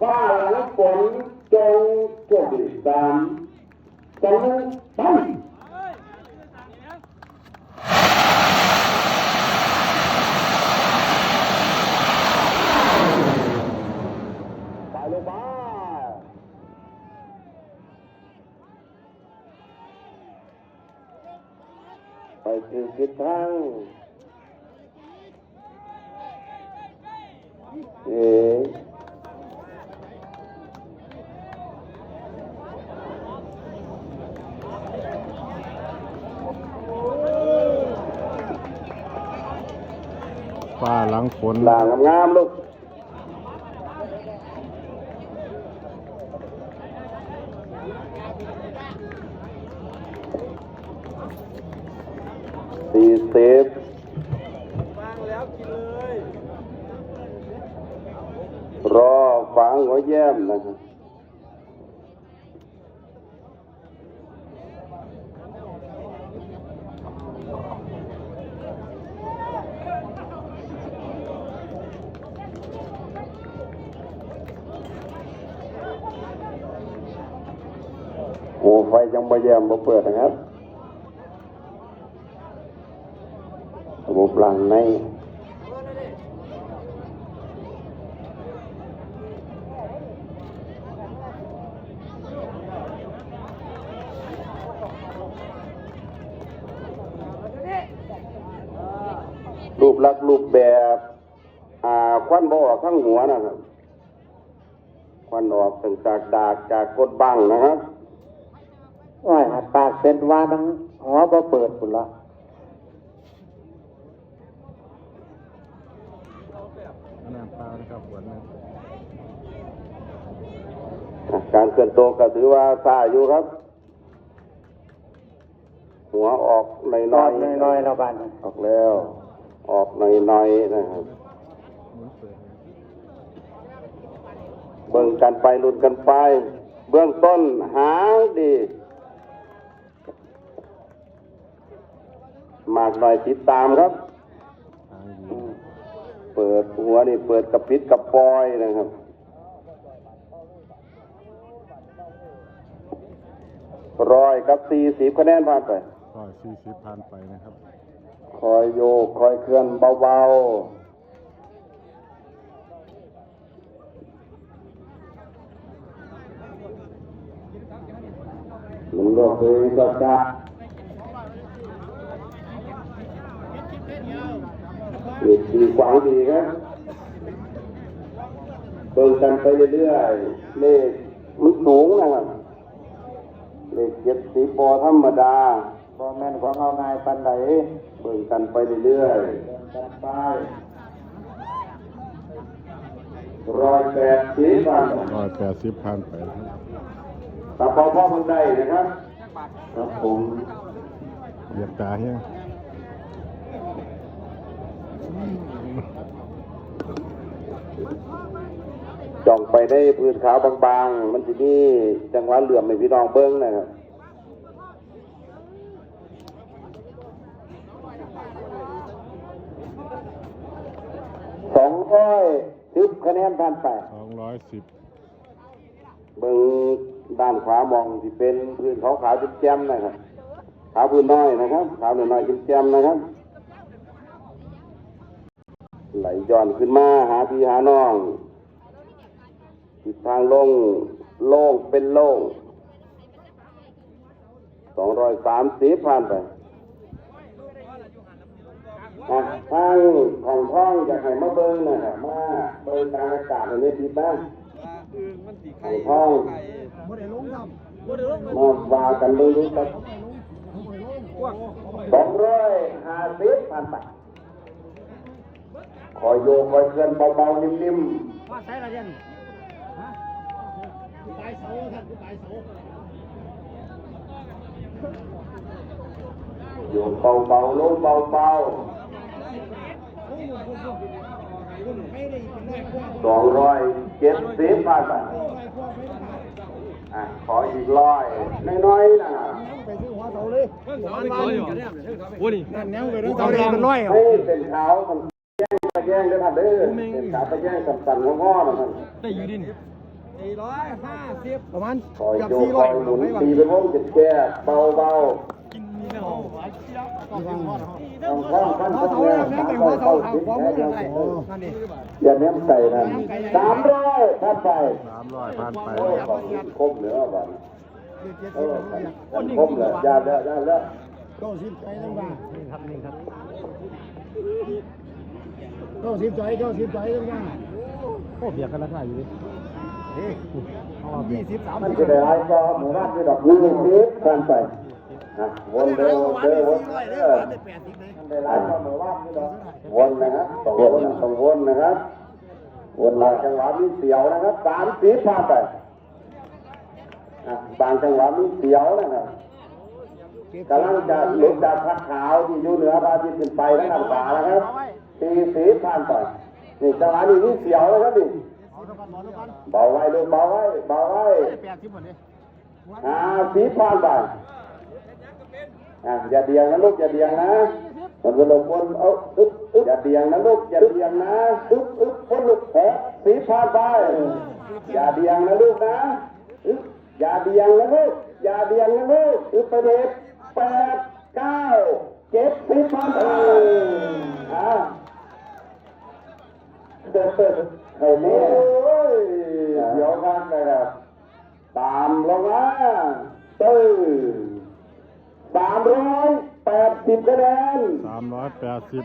ฟ้าหลังฝนจงโชคดีสามสองไปไปลงมาไปถึงทิศทางเอ๋ ฟ้าหลังฝนหลางงามๆลูกสี่สิบวางแล้วกินเลยรอฝังหัวแย้มนะครับ โอ้ไฟยังไม่แยมบ่เปิดนะครับระบบหลังในรูปลักษณ์รูปแบบอ่าควันบ่ออกข้างหัวนะครับควันออกตั้งจากดากจากกดบังนะครับ ว่าหัดปากเป็นว่านังหัวบ่เปิดพุ่นละน้ำปลานะครับฝนนะการเคลื่อนตัวก็ถือว่าซาอยู่ครับ หัวออกหนน่ออนยน้อยๆแล้วบ้านออกแล้ว ออกหน่อยๆนะครับหมุนเปิดเบิ่งกันไปลุ้นกันไป เบื้องต้นหาดี มากหน่อยติดตามครับทางดีเปิดหัวนี่เปิดกระปิดกระปอยนะครับร้อยกับสี่สิบคะแนนผ่านไปร้อยสี่สิบพันไปนะครับ คอยโยกคอยเคลื่อนเบาๆมันก็เคยก็จะเด็ก ดีกวางดีครับเบิ่งกันไปเรื่อยๆเลขมันสูงนะครับเลขเจ็ดสีปอธรรมดาบ่แม่นของเอาง่ายปานใดเบิ่งกันไปเรื่อยเดินกันไปๆร้อยแปดสิบพันร้อยแปดสิบพันไปนะครับตาพอพ่อเพิ่งได้นะครับครับผมเหยียบตาเฮีย จ่องไปได้พื้นขาวบางๆ มันจะมีจังหวะเหลื่อมให้พี่น้องเบิ้งนะครับสองร้อยสิบคะแนนผ่านไปสองร้อยสิบเบิ้งด้านขวามองที่เป็นพื้นขาวขาวๆแจ่มๆนะครับขาวพื้นน้อยนะครับขาวน้อยๆแจ่มๆนะครับ ไหลย้อนขึ้นมาหาพี่หาน้องทิศทางลงโล่งเป็นโล่งสองร้อยสามสิบผ่านไปอะทางของท้องอยากให้มาเบิ้งนะครับมาเบิ้งกลางอากาศในนี้ดีบ้างอึ่งมันสีขไข่องท้องไข่บ่ได้ลงทำบ่ได้ลงมาว่ากันเบิ้งดูครับกว้างสองร้อยห้าสิบผ่านไป คอยโยกคอยเคลื่อนเบาๆนิ่มๆว่าใช้ละเด่นฮะตายเสาท่านตายเสาอยู่เบาๆลงเบาๆสองร้อยเจ็ดสิบผ่านไปอะขออีกร้อยน้อยๆนะมันร้อยอยู่โอ้นี่นั่นแนวไปเรื่องเสาเด่นมันร้อยอะให้เป็นขาวมัน แย่งไปแย่งด้วยนะเด้อเป็นขาวไปแย่งกับสันของพ่อนะท่านได้อยู่ดินสี่ร้อยห้าสิบประมาณคอยกับโยกสี่คร้ออยยหมุนตีไปวงจะแก้เบาเบาๆต้องคล้องขั้นหัวตอนเสาแรเนี่ยกแม่สามไปร้หัอวยเสาเข้าเอาสิบหัวแค่มือยังอะไรโอ้นั่นนี่อย่าเน้มใส่นะสามร้อยท่านไปสามร้อยพันไปโอ้ยของคมเหนือบ้านเออกันคมเลยยาแล้วยาแล้วก็สิบใจตั้งบ้านี่ครับนี่ครับ ก็สิบใจก็สิบใจตั้งบ้าโอ้เบียดกันราคาอยู่ดิเฮ้ยเอายี่สิบสามมันสิบจะได้ไรก็หมู่บ้านที่ดอกยี่สิบท่านไปนะวนเดินวนเดินวนเดินมันได้ไรก็หมู่บ้านที่ดอกวนนะครับต้องวนต้องวนนะครับวนหลายจังหวะมีเสียวนะครับสามสิบผ่านไปอะบางจังหวะมีเสียวนะครับกำลังจะหลุดจากพักขาวที่อยู่เหนือพระอาทิตย์ขึ้นไปแล้วทางขวานะครับ สี่สิบผ่านไปนี่จังหวะนี้มีเสียวนะครับนี่เบาไว้ลูกเบาไว้เบาไว้แปดสิบหมดเลยอ่าสีผ่านไปอ่าอย่าเดียงนะลูกอย่าเดียงนะมันจะลงบนเอาอึ๊บอึ๊บอย่าเดียงนะลูกอย่าเดียงนะอึ๊บอึ๊บบนลูกแผลสีผ่านไปอย่าเดียงนะลูกนะอึ๊บอย่าเดียงนะลูกอย่าเดียงนะลูกอึ๊บไปเด็ดแปดเก้าเจ็ดสีผ่านไปอ่าเด้อ ไอ้นี่โอ้ยเดี๋ยวกันนะครับตามลงมาตื้อสามร้อยแปดสิบคะแนน สามร้อยแปดสิบ